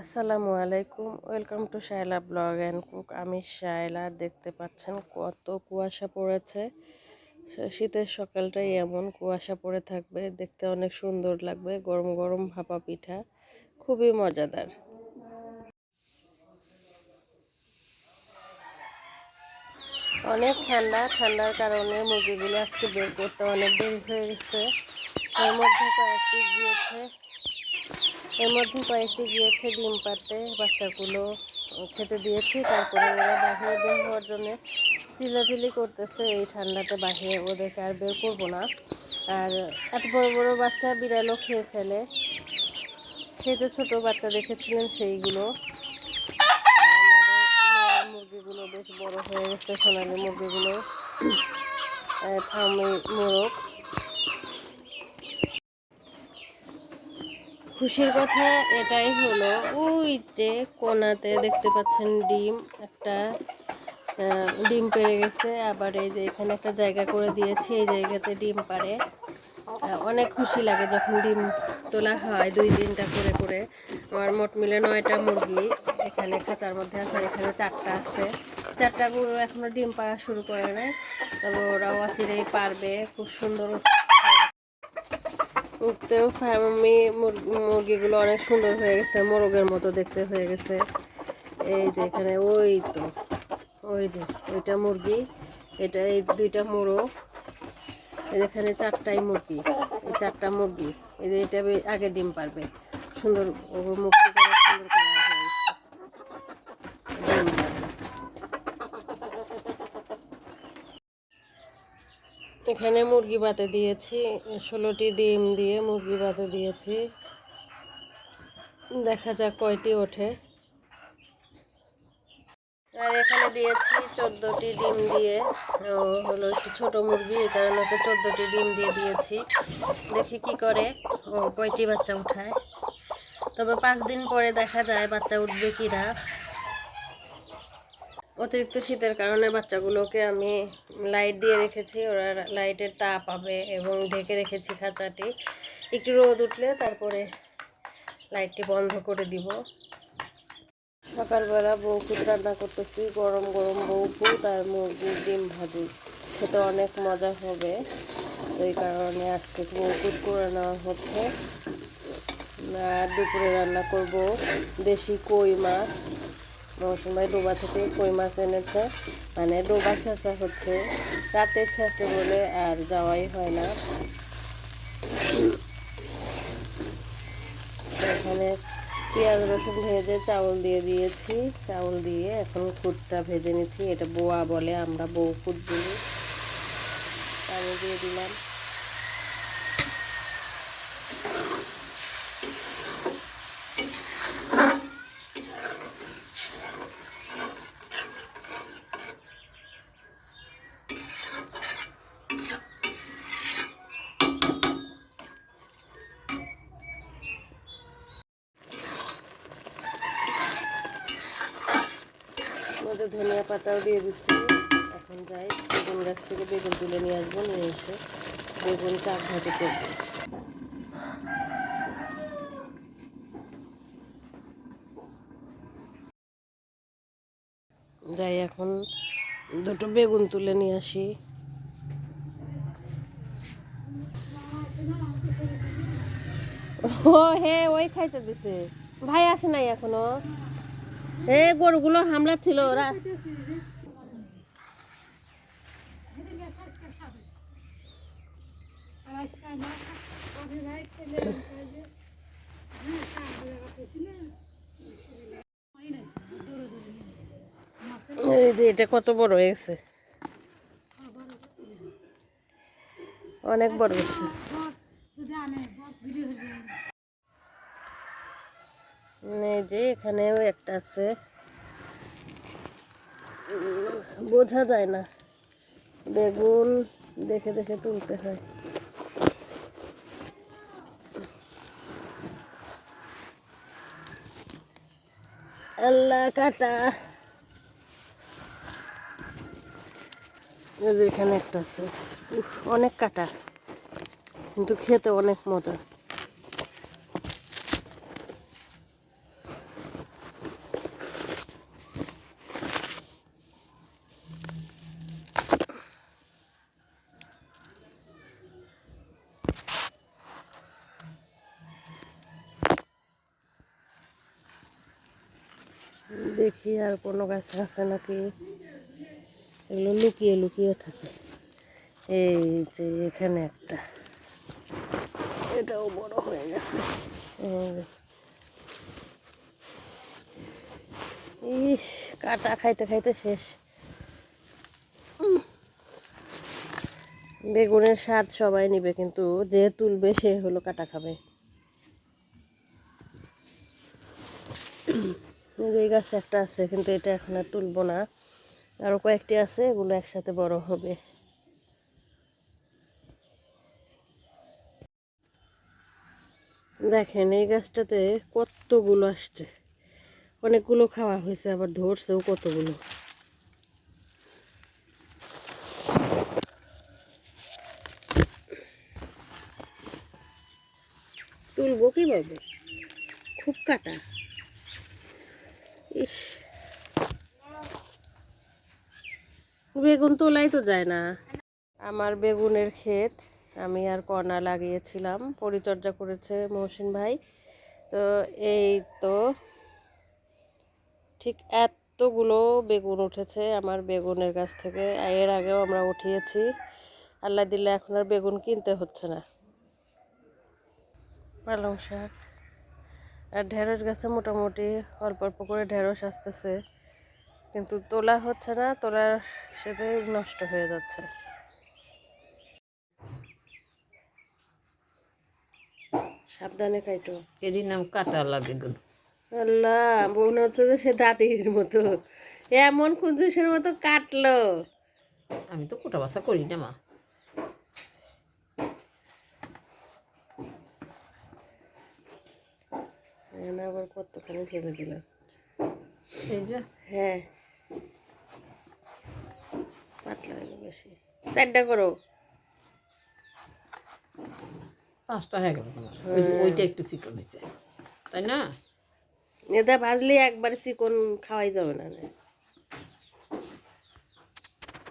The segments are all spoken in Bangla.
আসসালামু আলাইকুম, welcome to Shayla blog and cook. আমি শায়লা, দেখতে পাচ্ছেন কত কুয়াশা পড়েছে। শীতের সকালটাই এমন, কুয়াশা পড়ে থাকবে, দেখতে অনেক সুন্দর লাগবে, গরম গরম ভাপা পিঠা, খুবই মজাদার। অনেক ঠান্ডা, ঠান্ডার কারণে মুরগিগুলো আজকে বের করতে অনেক দেরি হয়ে গেছে। এর মধ্যে কয়েকটি গিয়েছে। এর মধ্যে কয়েকটি গিয়েছে ডিম পাড়তে, বাচ্চাগুলো খেতে দিয়েছি, তারপরে ওরা বাহিরে বের হওয়ার জন্য চিল্লাচিল্লি করতেছে, এই ঠান্ডাতে বাহিরে ওদেরকে আর বের করব না। আর এত বড় বড় বাচ্চা বিড়ালও খেয়ে ফেলে। সেই যে ছোটো বাচ্চা দেখেছিলেন সেইগুলো। মুরগিগুলো বেশ বড় হয়ে গেছে, সোনালি মুরগিগুলো। ফার্মে মোরগ। খুশির কথা এটাই হলো যে কোনাতে দেখতে পাচ্ছেন ডিম, একটা ডিম পেড়ে গেছে, আবার এই যে এখানে একটা জায়গা করে দিয়েছি, এই জায়গাতে ডিম পারে অনেক খুশি লাগে যখন ডিম তোলা হয় দুই তিনটা করে করে। আমার মোট মিলে নয়টা মুরগি, এখানে খাঁচার মধ্যে আছে এখানে চারটা আছে। চারটা গরু এখনও ডিম পাড়া শুরু করে নাই, তবে ওরাও অচিরেই পারবে, খুব সুন্দর উঠতেও ফ্যামি মুরগিগুলো অনেক সুন্দর হয়ে গেছে, মোরগের মতো দেখতে হয়ে গেছে। এই যে এখানে, ওই তো, ওই যে, ওইটা মুরগি, এটা এই দুইটা মোরগ এখানে চারটাই মুরগি, এই চারটা মুরগি, এই যে এটা আগে ডিম পারবে, সুন্দর ওর মুখটি করে সুন্দর কালার হয়ে গেছে ডিম পারবে এখানে মুরগি বাতে দিয়েছি, ষোলোটি ডিম দিয়ে মুরগি বাতে দিয়েছি। দেখা যাক কয়টি ওঠে। আর এখানে দিয়েছি চোদ্দোটি ডিম দিয়ে হলো একটু ছোটো মুরগি, এই কারণে ওকে চোদ্দোটি ডিম দিয়ে দিয়েছি। দেখি কি করে, ও কয়টি বাচ্চা উঠায়। তবে পাঁচ দিন পরে দেখা যায় বাচ্চা উঠবে কি না অতিরিক্ত শীতের কারণে বাচ্চাগুলোকে আমি লাইট দিয়ে রেখেছি, ওরা লাইটের তাপ পাবে এবং ঢেকে রেখেছি খাঁচাটি। একটু রোদ উঠলে তারপরে লাইটটি বন্ধ করে দিব। সকালবেলা বউকুট রান্না করতেছি, গরম গরম বউকুট আর মুরগির ডিম ভাজি। খেতে অনেক মজা হবে, ওই কারণে আজকে বউকুট করে নেওয়া হচ্ছে। আর দুপুরে রান্না করব দেশি কই মাছ। মৌসুম ডোবা থেকে কই মাছ এনেছে? মানে ডোবা ছেঁচা হচ্ছে, রাতে ছেঁচে বলে আর যাওয়াই হয় না। এখানে পেঁয়াজ, রসুন ভেজে চাউল দিয়ে দিয়েছি। চাউল দিয়ে এখন কুটটা ভেজে নিচ্ছি। এটা বোয়া বলে, আমরা বউ কুট বলি। পানি দিয়ে দিলাম। মধ্যে ধনিয়া পাতাও দিয়ে দিচ্ছি। এখন যাই, বেগুন গাছ থেকে বেগুন তুলে নিয়ে আসব, নিয়ে এসে বেগুন চাক ভাজি করব। যাই, এখন দুটো বেগুন তুলে নিয়ে আসি। ও হে, ওই খাইতে দিছে। ভাই আসে নাই এখনও? এ, গরুগুলো হামলা ছিল, ওরা এই যে, এটা কত বড় হয়েছে অনেক বড় হয়েছে। এই যে এখানেও একটা আছে। বোঝা যায় না। বেগুন দেখে দেখে তুলতে হয়। আল্লাহ কাটা। এখানে একটা আছে। অনেক কাটা। কিন্তু খেতে অনেক মজা দেখি আর কোনো গাছে আছে নাকি? এগুলো লুকিয়ে লুকিয়ে থাকে। এই যে এখানে একটা। এটাও বড় হয়ে গেছে। ইস কাটা খাইতে খাইতে শেষ। বেগুনের স্বাদ সবাই নিবে কিন্তু যে তুলবে সে হলো কাটা খাবে। এই গাছে একটা আছে, কিন্তু এটা এখন আর তুলবো না। আরও কয়েকটি আছে, এগুলো একসাথে বড় হবে। দেখেন, এই গাছটাতে কতগুলো আসছে। অনেকগুলো খাওয়া হয়েছে, আবার ধরছেও কতগুলো। তুলবো কীভাবে? খুব কাটা। ইস। বেগুন তোলাই তো যায় না। আমার বেগুনের ক্ষেত, আমি আর কণা লাগিয়েছিলাম, পরিচর্যা করেছে মহসিন ভাই। তো এই তো ঠিক এতগুলো বেগুন উঠেছে আমার বেগুনের গাছ থেকে। এর আগেও আমরা উঠিয়েছি। আল্লাহ দিলে এখন আর বেগুন কিনতে হচ্ছে না। পালং শাক। আর ঢেঁড়স গাছে মোটামুটি অল্প অল্প করে ঢেঁড়স আসতেছে। কিন্তু তোলা হচ্ছে না তোলার সাথে নষ্ট হয়ে যাচ্ছে। সাবধানে খাইটো এরই নাম কাটালা বেগুন। আল্লাহ মনে হচ্ছে যে সে দাদির মতো। এমন কুঞ্জুসের মতো কাটলো। আমি তো কোটা বাসা করি না মা। এখানে আবার কতখানি ফেলে দিলাম। এই যে? হ্যাঁ। পাতলা হলো বেশি চারটা করো। পাঁচটা হয়ে গেল ওইটা একটু চিকন হয়েছে। তাই না? এটা ভাজলে একবারে চিকন খাওয়াই যাবে না।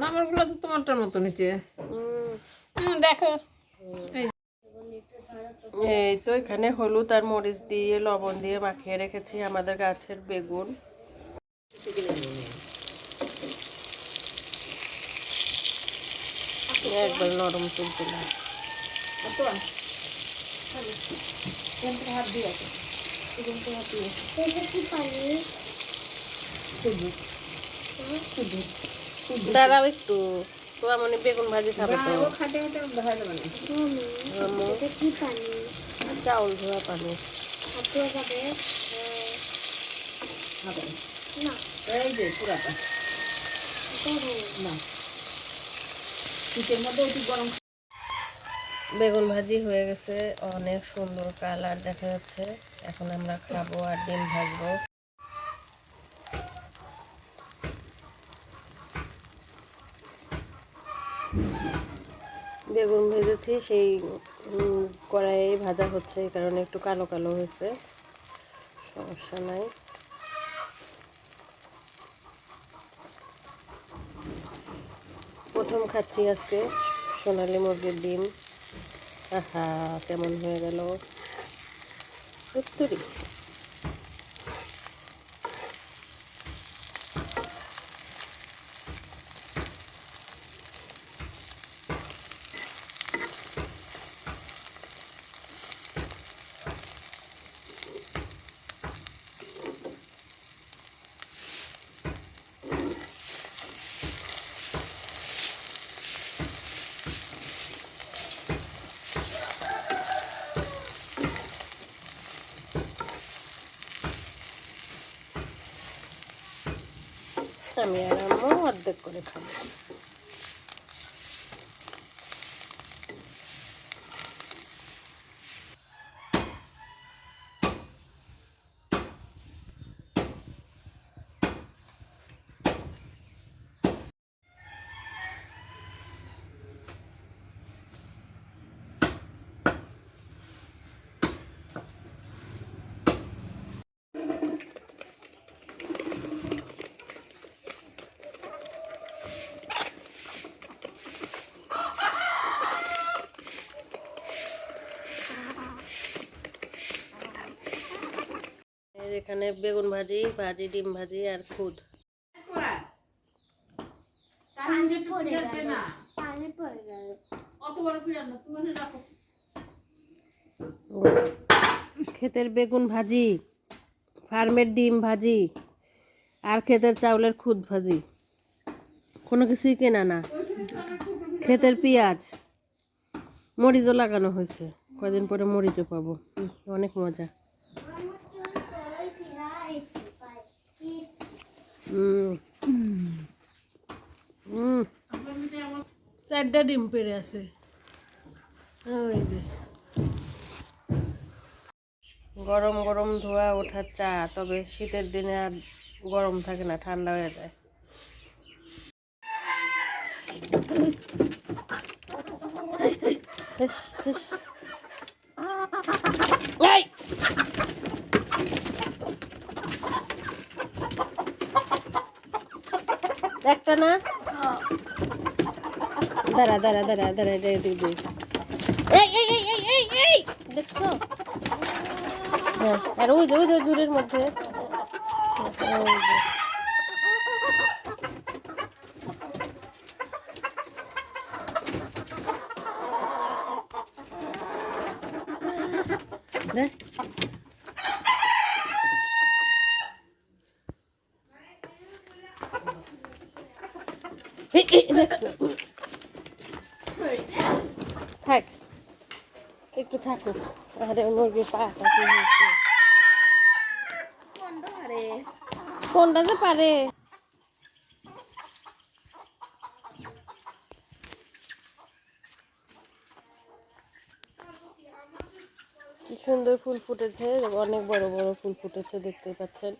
নামারগুলো তো তোমারটার মতো নিচে দেখো। এই তো এখানে হলুদ আর মরিচ দিয়ে, লবণ দিয়ে মাখিয়ে রেখেছি আমাদের গাছের বেগুন। একবার নরম তুলতে দাঁড়াও একটু। তো মানে বেগুন ভাজি খাবে তো। চাউল ধোয়া পানি। এই যে পুরাটা। না। শীতের মধ্যে একটু গরম বেগুন ভাজি হয়ে গেছে অনেক সুন্দর কালার দেখা যাচ্ছে। এখন আমরা খাব আর ডিম ভাজবো। বেগুন ভেজেছি, সেই কড়াইয়ে ভাজা হচ্ছে, এই কারণে একটু কালো কালো হয়েছে। সমস্যা নাই। প্রথম খাচ্ছি আজকে সোনালি মুরগির ডিম। আহা, কেমন হয়ে গেল। সত্যি। আমি আর আম্মু অর্ধেক করে খাব। এখানে বেগুন ভাজি ভাজি, ডিম ভাজি আর খুদ। ক্ষেতের বেগুন ভাজি, ফার্মের ডিম ভাজি, আর ক্ষেতের চাউলের খুদ ভাজি। কোনো কিছুই কেনা না। ক্ষেতের পেঁয়াজ। মরিচও লাগানো হয়েছে। কদিন পরে মরিচও পাবো। অনেক মজা। চারটা ডিম পেড়ে আছে ওই যে গরম গরম ধোয়া ওঠার চা তবে শীতের দিনে আর গরম থাকে না ঠান্ডা হয়ে যায় হিস, হিস। এই! একটা না দাঁড়া দাঁড়া দাঁড়া দাঁড়া, এটা এদিক এই দেখছ? হ্যাঁ আর ওই যে ওই যে ঝুড়ির মধ্যে ওই যে। দে। এই, এই, দেখছ? থাক, একটু থাকুক আরে মুরগির পা কোনটা যে পারে? কি সুন্দর ফুল ফুটেছে, অনেক বড় বড় ফুল ফুটেছে দেখতে পাচ্ছেন।